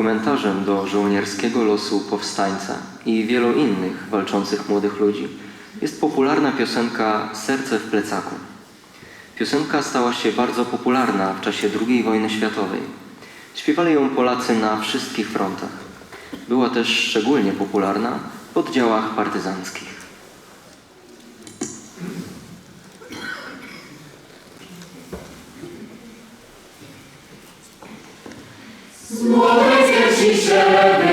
komentarzem do żołnierskiego losu powstańca i wielu innych walczących młodych ludzi jest popularna piosenka Serce w plecaku. Piosenka stała się bardzo popularna w czasie II wojny światowej. Śpiewali ją Polacy na wszystkich frontach. Była też szczególnie popularna w oddziałach partyzanckich. Ježišovi.